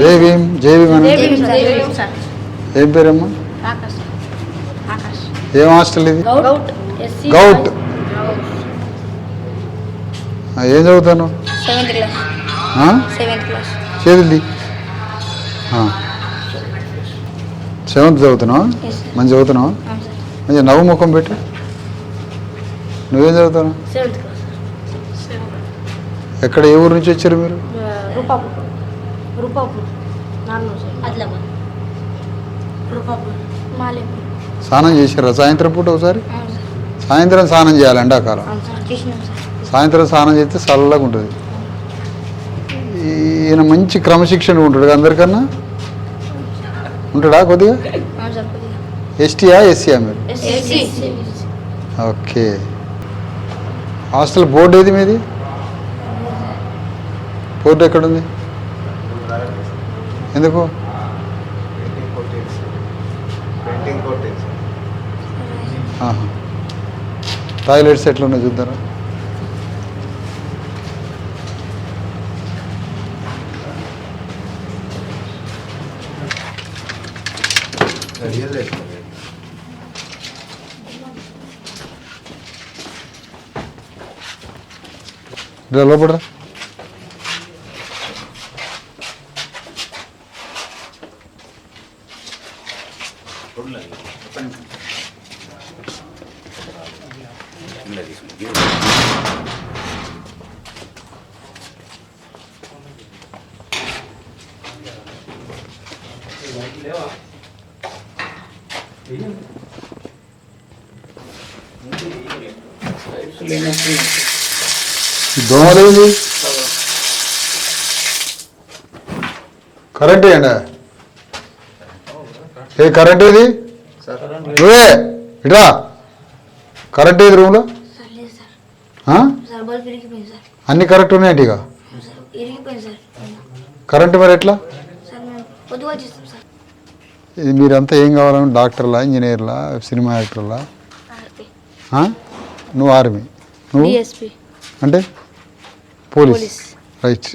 జై భీమ్ జై భీమ్ ఏం పేరమ్మా? ఏం హాస్టల్ ఇది? గౌట్. ఏం చదువుతాను? చేతిది సెవెంత్ చదువుతున్నావా? మంచి చదువుతున్నావా? మంచి నవ్వు ముఖం పెట్టు. నువ్వేం చదువుతావు? ఎక్కడ ఏ ఊరు నుంచి వచ్చారు మీరు? స్నానం చేశారా? సాయంత్రం పూట ఒకసారి? సాయంత్రం స్నానం చేయాలి ఎండాకాలం. సాయంత్రం స్నానం చేస్తే చల్లగా ఉంటుంది. ఈయన మంచి క్రమశిక్షణ ఉంటాడు అందరికన్నా? ఉంటాడా కొద్దిగా? ఎస్టీయా ఎస్సీయా మీరు? ఎస్సీ. ఓకే. హాస్టల్ బోర్డు ఏది మీది? బోర్డు ఎక్కడుంది? ఎందుకు? టాయిలెట్స్ ఎట్లున్నాయి చూద్దారా real reloj, ¿verdad? Thank you. దోమలు ఏంది కరెంట్ ఏంట ఏ కరెంట్ ఏది? నువ్వే ఇట్రా. కరెంట్ ఏది రూమ్లో? అన్ని కరెక్ట్ ఉన్నాయండి ఇక? సార్ ఇరిగిపోయింది సార్. కరెంట్ మరి ఎట్లా? ఇది మీరంతా ఏం కావాలని డాక్టర్లా ఇంజనీర్లా సినిమా యాక్టర్లా? నువ్వు ఆర్మీ. నువ్వు? అంటే? పోలీస్. రైట్.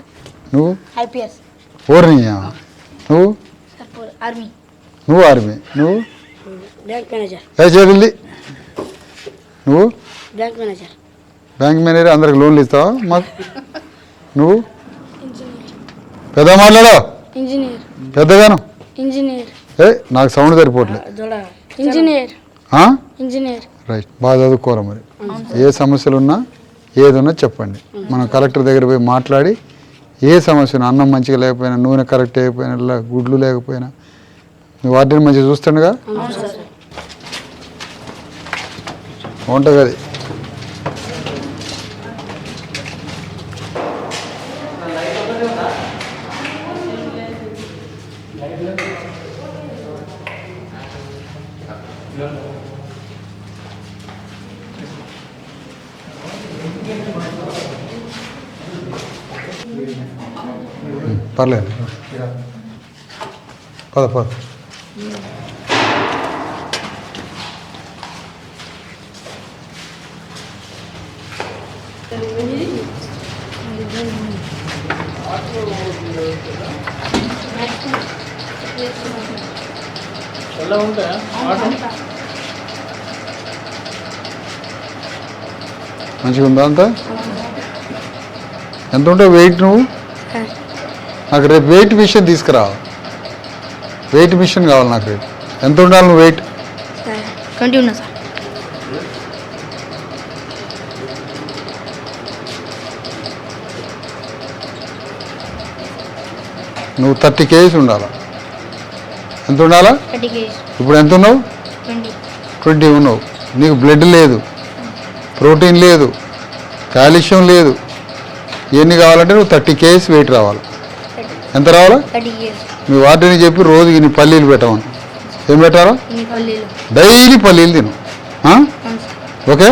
నువ్వు? ఐపీఎస్. ఓర్ని నువ్వు? ఆర్మీ. నువ్వు ఆర్మీ. నువ్వు? Bank manager. నువ్వు? Bank manager. బ్యాంక్ మేనేజర్ అందరికి లోన్లు ఇస్తావా? మాకు నువ్వు? ఇంజనీర్. పెద్ద మాట్లాడో ఇంజనీర్. పెద్దగాను? ఇంజనీర్. ఏ నాకు సౌండ్ సరిపోవట్లేదు. ఇంజనీర్. ఆ? ఇంజనీర్. రైట్. బాగా చదువుకోవాలి మరి. ఏ సమస్యలు ఉన్నా ఏదున్నా చెప్పండి. మనం కలెక్టర్ దగ్గర పోయి మాట్లాడి ఏ సమస్య ఉన్నా అన్నం మంచిగా లేకపోయినా నూనె కరెక్ట్ అయిపోయినా ఇలా గుడ్లు లేకపోయినా మీ వాటిని మంచిగా చూస్తుండగా? అవును సార్. పర్లేదు. పద పద. మంచిగా ఉందా అంతా? ఎంత ఉంటావు వెయిట్ నువ్వు? నాకు రేపు వెయిట్ మిషన్ తీసుకురా. వెయిట్ మిషన్ కావాలి నాకు. రేపు ఎంత ఉండాలి నువ్వు వెయిట్ సార్ ట్వంటీ ఉన్నా సార్. నువ్వు థర్టీ కేజీస్ ఉండాలా? ఎంత ఉండాలా? ఇప్పుడు ఎంత ఉన్నావు? ట్వంటీ. ఉన్నావు. నీకు బ్లడ్ లేదు. ప్రోటీన్ లేదు. కాల్షియం లేదు. ఇవన్నీ కావాలంటే నువ్వు థర్టీ కేజీస్ వెయిట్ రావాలి. ఎంత రావాలా? మీ వాటిని చెప్పి రోజుకి ఇన్ని పల్లీలు పెట్టమని ఏం పెట్టాలా డైలీ పల్లీలు తిను. ఆ? అవును సార్. ఓకే?